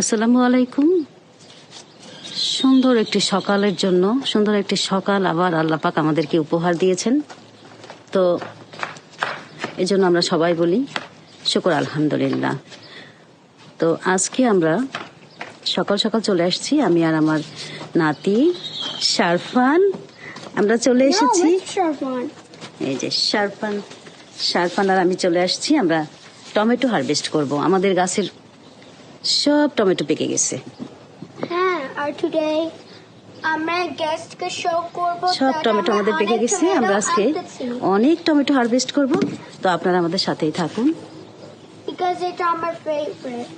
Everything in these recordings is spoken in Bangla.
আসসালামু আলাইকুম। সুন্দর একটি সকালের জন্য সুন্দর একটি সকাল আবার আল্লাহ পাক আমাদেরকে উপহার দিয়েছেন। তো এই জন্য আমরা সবাই বলি শুকর আলহামদুলিল্লাহ। তো আজকে আমরা সকাল সকাল চলে আসছি আমি আর আমার নাতি শারফান। আমরা চলে এসেছি. এই যে শারফান শারফান আর আমি চলে আসছি আমরা টমেটো হারভেস্ট করব। আমাদের গাছের সব টমেটো পেকে গেছে। হ্যাঁ আর টুডে আমরা গেস্টকে শো করব সব টমেটো আমাদের পেকে গেছে আমরা আজকে অনেক টমেটো হারভেস্ট করব তো আপনারা আমাদের সাথেই থাকুন। বিকজ এটা আমার ফেভারিট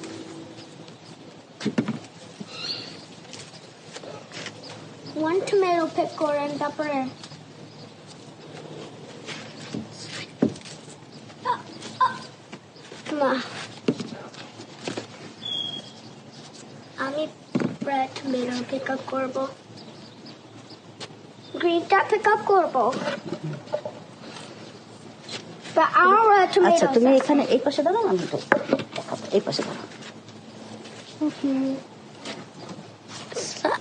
ওয়ান টমেটো পিক করেন তারপরে মা। আমি রেড টমেটো পিক আপ করব গ্রিনটা পিক আপ করব But our red tomatoes. আচ্ছা তুমি এখানে এই পাশে দাঁড়াও আমি তো দেখাবো। এই পাশে দাঁড়াও।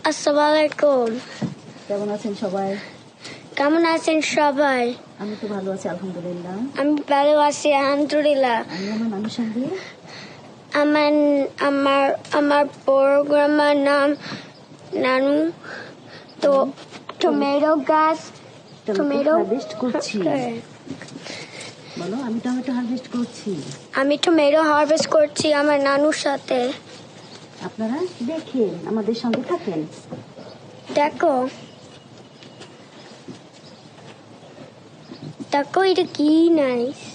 আসসালামু আলাইকুম কেমন আছেন সবাই? কেমন আছেন সবাই? আমি তো ভালো আছি আলহামদুলিল্লাহ। আমি ভালো আছি আলহামদুলিল্লাহ। আমি আমার নানুর সঙ্গে আমার আমার আমার প্রোগ্রামের নাম নানু। তো টমেটো গাছ টমেটো Tomato? হারভেস্ট করছি। বলো আমি টমেটো হারভেস্ট করছি। আমি টমেটো হারভেস্ট করছি আমার নানুর সাথে। আপনারা দেখেন আমাদের সঙ্গে থাকেন। দেখো। দেখো এটা কি নাইস